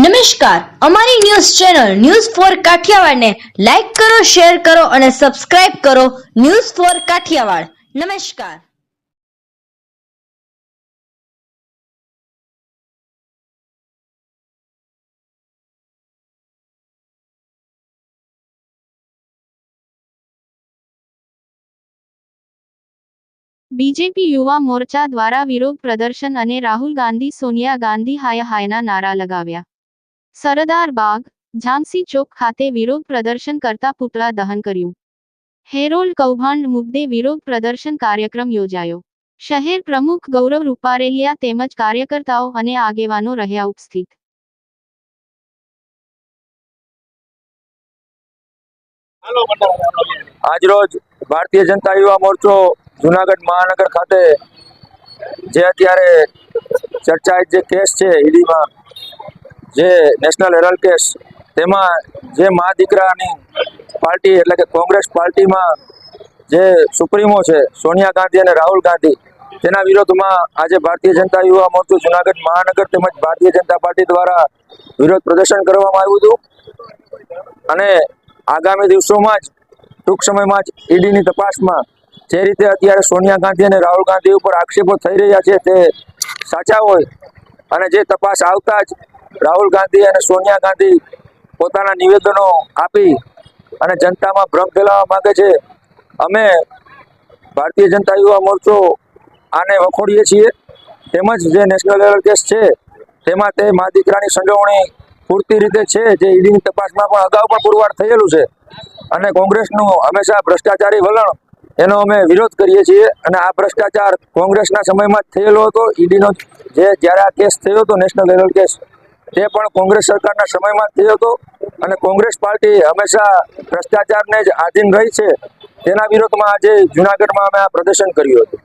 નમસ્કાર. અમારી news channel news four કાઠિયાવાડને લાઈક કરો, શેર કરો અને સબસ્ક્રાઇબ કરો ન્યૂઝ ફોર કાઠિયાવાડ. નમસ્કાર. બીજેપી યુવા મોરચા દ્વારા વિરોધ પ્રદર્શન અને રાહુલ ગાંધી, સોનિયા ગાંધી હાય હાયના નારા લગાવ્યા. સરદાર બાગ, ઝાંસી ચોક ખાતે વિરોધ પ્રદર્શન કરતા પુતળા દહન કર્યું. હેરોલ્ડ કૌભાંડ મુદ્દે વિરોધ પ્રદર્શન કાર્યક્રમ યોજાયો. શહેર પ્રમુખ ગૌરવ રૂપારેલિયા તેમજ કાર્યકર્તાઓ અને આગેવાનો રહ્યા ઉપસ્થિત. આજરોજ ભારતીય જનતા યુવા મોરચો જુનાગઢ મહાનગર ખાતે જે અત્યારે ચર્ચાએ જે કેસ છે ઈડીમાં જે નેશનલ હેરાલ્ડ કેસ તેમાં જે મા દીકરાની પાર્ટી એટલે કે કોંગ્રેસ પાર્ટીમાં જે સુપ્રીમો છે, સોનિયા ગાંધી અને રાહુલ ગાંધી, તેના વિરોધમાં આજે ભારતીય જનતા યુવા મોરચો જુનાગઢ મહાનગર તેમજ ભારતીય જનતા પાર્ટી દ્વારા વિરોધ પ્રદર્શન કરવામાં આવ્યું હતું. અને આગામી દિવસોમાં જ, ટૂંક સમયમાં જ ઈડીની તપાસમાં જે રીતે અત્યારે સોનિયા ગાંધી અને રાહુલ ગાંધી ઉપર આક્ષેપો થઈ રહ્યા છે તે સાચા હોય અને જે તપાસ આવતા જ રાહુલ ગાંધી અને સોનિયા ગાંધી પોતાના નિવેદનો આપી અને જનતામાં ભ્રમ ફેલાવવા માંગે છે. અમે ભારતીય જનતા યુવા મોરચો આને વખોડીએ છીએ. તેમજ જે નેશનલ લેવલ કેસ છે, તેમાં તે મા દીકરાની સંડોવણી પૂરતી રીતે છે, જે ઈડીની તપાસમાં પણ અગાઉ પણ પુરવાર થયેલું છે. અને કોંગ્રેસનું હંમેશા ભ્રષ્ટાચારી વલણ એનો અમે વિરોધ કરીએ છીએ અને આ ભ્રષ્ટાચાર કોંગ્રેસના સમયમાં જ થયેલો હતો, ઈડીનો જે જ્યારે આ કેસ થયો હતો, નેશનલ લેવલ કેસ, તે પણ કોંગ્રેસ સરકારના સમયમાં થયો હતો અને કોંગ્રેસ પાર્ટી હંમેશા ભ્રષ્ટાચારને જ આધીન રહી છે. તેના વિરોધમાં આજે જુનાગઢમાં અમે આ પ્રદર્શન કર્યું હતું.